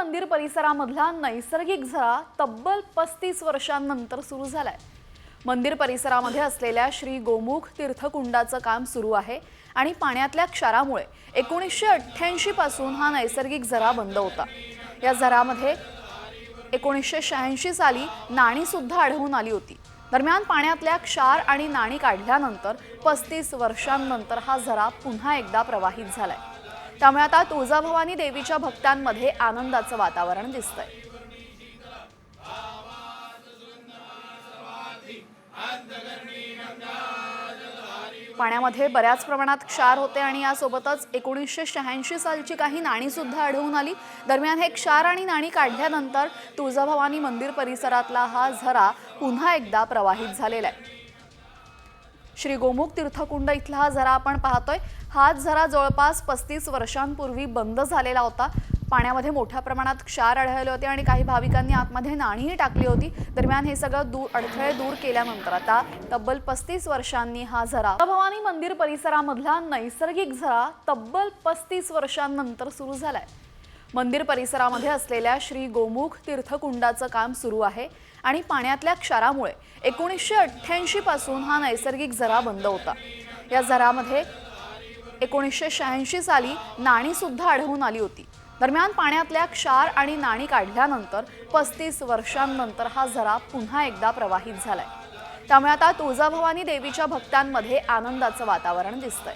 मंदिर परिसरामधला नैसर्गिक झरा तब्बल पस्तीस वर्षांनंतर सुरू झालाय. मंदिर परिसरामध्ये असलेल्या श्री गोमुख तीर्थकुंडाचं काम सुरू आहे आणि पाण्यातल्या क्षारामुळे एकोणीसशे अठ्ठ्याऐंशी पासून हा नैसर्गिक झरा बंद होता. या झरामध्ये एकोणीसशे शहाऐंशी साली नाणी सुद्धा आढळून आली होती. दरम्यान पाण्यातल्या क्षार आणि नाणी काढल्यानंतर पस्तीस वर्षांनंतर हा झरा पुन्हा एकदा प्रवाहित झालाय. त्यामुळे आता तुळजाभवानी देवीच्या भक्तांमध्ये आनंदाचं वातावरण दिसतंय. पाण्यामध्ये बऱ्याच प्रमाणात क्षार होते आणि यासोबतच एकोणीसशे शहाऐंशी सालची काही नाणीसुद्धा आढळून आली. दरम्यान हे क्षार आणि नाणी काढल्यानंतर तुळजाभवानी मंदिर परिसरातला हा झरा पुन्हा एकदा प्रवाहित झालेला आहे. श्री गोमुख तीर्थकुंड इथला हा झरा आपण पाहतोय. हाच झरा जवळपास पस्तीस वर्षांपूर्वी बंद झालेला होता. पाण्यामध्ये मोठ्या प्रमाणात क्षार आढळले होते आणि काही भाविकांनी आतमध्ये नाणीही टाकली होती. दरम्यान हे सगळं दूर अडथळे दूर केल्यानंतर आता तब्बल पस्तीस वर्षांनी हा झरा भवानी मंदिर परिसरामधला नैसर्गिक झरा तब्बल पस्तीस वर्षांनंतर सुरू झालाय. मंदिर परिसरामध्ये असलेल्या श्री गोमुख तीर्थकुंडाचं काम सुरू आहे आणि पाण्यातल्या क्षारामुळे एकोणीसशे अठ्ठ्याऐंशी पासून हा नैसर्गिक झरा बंद होता. या झरामध्ये एकोणीसशे शहाऐंशी साली नाणी सुद्धा आढळून आली होती. दरम्यान पाण्यातल्या क्षार आणि नाणी काढल्यानंतर पस्तीस वर्षांनंतर हा झरा पुन्हा एकदा प्रवाहित झालाय. त्यामुळे आता तुळजाभवानी देवीच्या भक्तांमध्ये आनंदाचं वातावरण दिसतंय.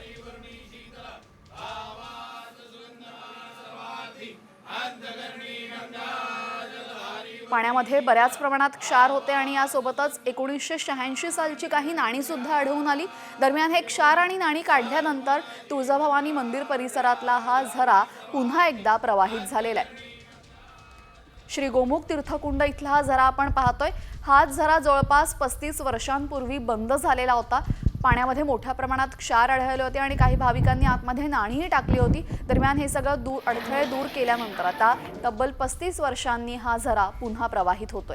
पाण्यामध्ये बऱ्याच प्रमाणात क्षार होते आणि यासोबतच एकोणीसशे शहाऐंशी सालची काही नाणी सुद्धा आढळून आली. दरम्यान हे क्षार आणि नाणी काढल्यानंतर तुळजाभवानी मंदिर परिसरातला हा झरा पुन्हा एकदा प्रवाहित झालेला आहे. श्री गोमुख तीर्थकुंड इथला हा झरा आपण पाहतोय. हा झरा जवळपास पस्तीस वर्षांपूर्वी बंद झालेला होता. पाण्यामध्ये मोठ्या प्रमाणात क्षार आढळले होते आणि काही भाविकांनी आतमध्ये नाणीही टाकली होती. दरम्यान हे सगळं दूर अडथळे दूर केल्यानंतर आता तब्बल पस्तीस वर्षांनी हा झरा पुन्हा प्रवाहित होतोय.